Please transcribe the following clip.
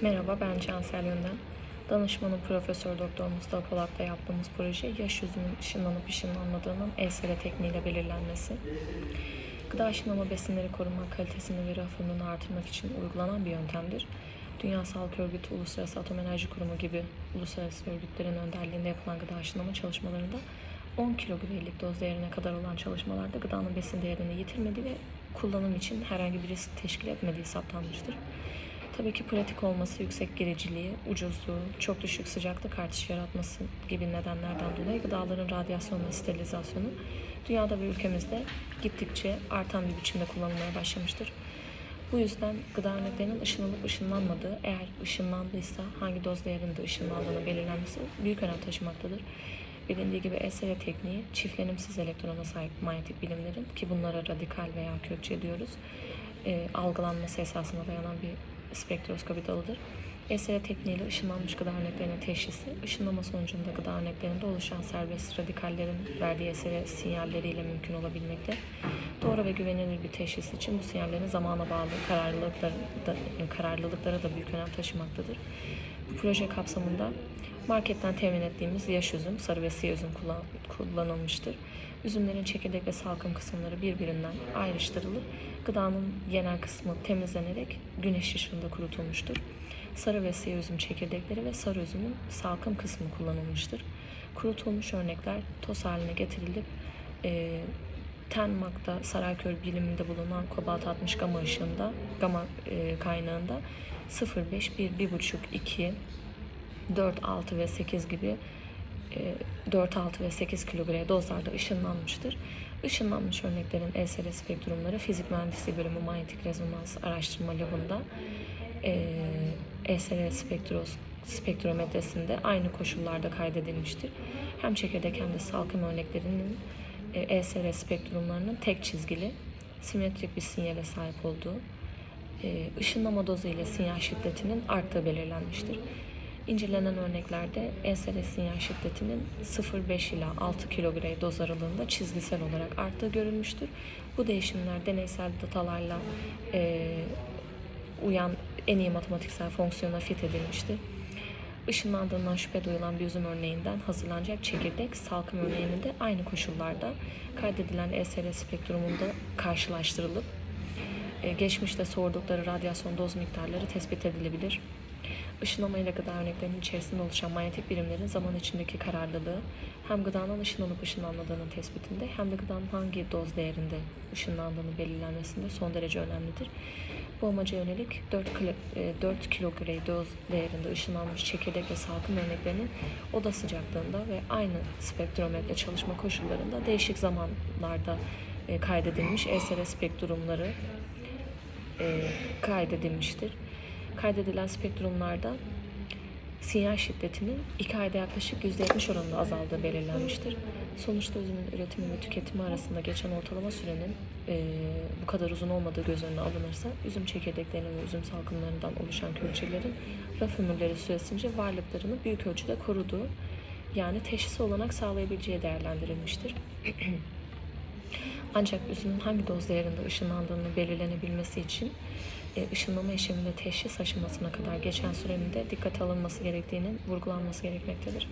Merhaba ben Cansel Yönden. Danışmanım Profesör Doktor Mustafa Polat'la yaptığımız proje yaş yüzünün ışınlanıp ışınlanmadığının ESR tekniğiyle belirlenmesi. Gıda ışınlama besinleri korumak, kalitesini ve raf ömrünü artırmak için uygulanan bir yöntemdir. Dünya Sağlık Örgütü, Uluslararası Atom Enerji Kurumu gibi uluslararası örgütlerin önderliğinde yapılan gıda ışınlama çalışmalarında 10 kilogramlık doz değerine kadar olan çalışmalarda gıdanın besin değerini yitirmediği ve kullanım için herhangi bir risk teşkil etmediği saptanmıştır. Tabii ki pratik olması, yüksek gericiliği, ucuzluğu, çok düşük sıcaklık artışı yaratması gibi nedenlerden dolayı gıdaların radyasyon ve sterilizasyonu dünyada ve ülkemizde gittikçe artan bir biçimde kullanılmaya başlamıştır. Bu yüzden gıda örneklerinin ışınlanıp ışınlanmadığı, eğer ışınlandıysa hangi doz değerinde ışınlandığını belirlenmesi büyük önem taşımaktadır. Bilindiği gibi ESR tekniği çiftlenimsiz elektrona sahip manyetik bilimlerin ki bunlara radikal veya kökçe diyoruz, e, algılanması esasına dayanan bir spektroskopi dalıdır. ESR tekniğiyle ışınlanmış gıda örneklerinin teşhisi, ışınlama sonucunda gıda örneklerinde oluşan serbest radikallerin verdiği ESR sinyalleriyle mümkün olabilmekte. Doğru ve güvenilir bir teşhis için bu sinyallerin zamana bağlı kararlılıkları da, kararlılıklara da büyük önem taşımaktadır. Bu proje kapsamında marketten temin ettiğimiz yaş üzüm, sarı ve siyah üzüm kullan, kullanılmıştır. Üzümlerin çekirdek ve salkım kısımları birbirinden ayrıştırılıp gıdanın yenen kısmı temizlenerek güneş ışığında kurutulmuştur. Sarı ve siyah üzüm çekirdekleri ve sarı üzümün salkım kısmı kullanılmıştır. Kurutulmuş örnekler toz haline getirilip e, Tenmak'ta Sarayköy biliminde bulunan kobalt 60 gama ışığında, gama e, kaynağında 0,5, 1, 1,5, 2, 4, 6 ve 8 gibi 4, 6 ve 8 kilogram dozlarda ışınlanmıştır. Işınlanmış örneklerin ESR spektrumları Fizik Mühendisliği Bölümü Manyetik Rezonans Araştırma Labı'nda ESR spektros, spektrometresinde aynı koşullarda kaydedilmiştir. Hem çekirdek hem de salkım örneklerinin ESR spektrumlarının tek çizgili, simetrik bir sinyale sahip olduğu, ışınlama dozu ile sinyal şiddetinin arttığı belirlenmiştir. İncelenen örneklerde ESR sinyal şiddetinin 0,5 ila 6 kilogram doz aralığında çizgisel olarak arttığı görülmüştür. Bu değişimler deneysel datalarla e, uyan en iyi matematiksel fonksiyona fit edilmiştir. Işınlandığından şüphe duyulan bir üzüm örneğinden hazırlanacak çekirdek, salkım örneğinin de aynı koşullarda kaydedilen ESR spektrumunda karşılaştırılıp e, geçmişte sordukları radyasyon doz miktarları tespit edilebilir. Işınlama ile gıda örneklerinin içerisinde oluşan manyetik birimlerin zaman içindeki kararlılığı hem gıdanın ışınlanıp ışınlanmadığının tespitinde hem de gıdanın hangi doz değerinde ışınlandığını belirlenmesinde son derece önemlidir. Bu amaca yönelik 4, kilo, 4 kilogram doz değerinde ışınlanmış çekirdek ve salkım örneklerinin oda sıcaklığında ve aynı spektrometre çalışma koşullarında değişik zamanlarda e, kaydedilmiş ESR spektrumları e, kaydedilmiştir kaydedilen spektrumlarda sinyal şiddetinin 2 ayda yaklaşık %70 oranında azaldığı belirlenmiştir. Sonuçta üzümün üretimi ve tüketimi arasında geçen ortalama sürenin e, bu kadar uzun olmadığı göz önüne alınırsa üzüm çekirdeklerinin ve üzüm salkımlarından oluşan kökçelerin raf ömürleri süresince varlıklarını büyük ölçüde koruduğu yani teşhis olanak sağlayabileceği değerlendirilmiştir. Ancak üzümün hangi doz değerinde ışınlandığını belirlenebilmesi için e, ışınlama işleminde teşhis aşamasına kadar geçen sürenin de dikkate alınması gerektiğinin vurgulanması gerekmektedir.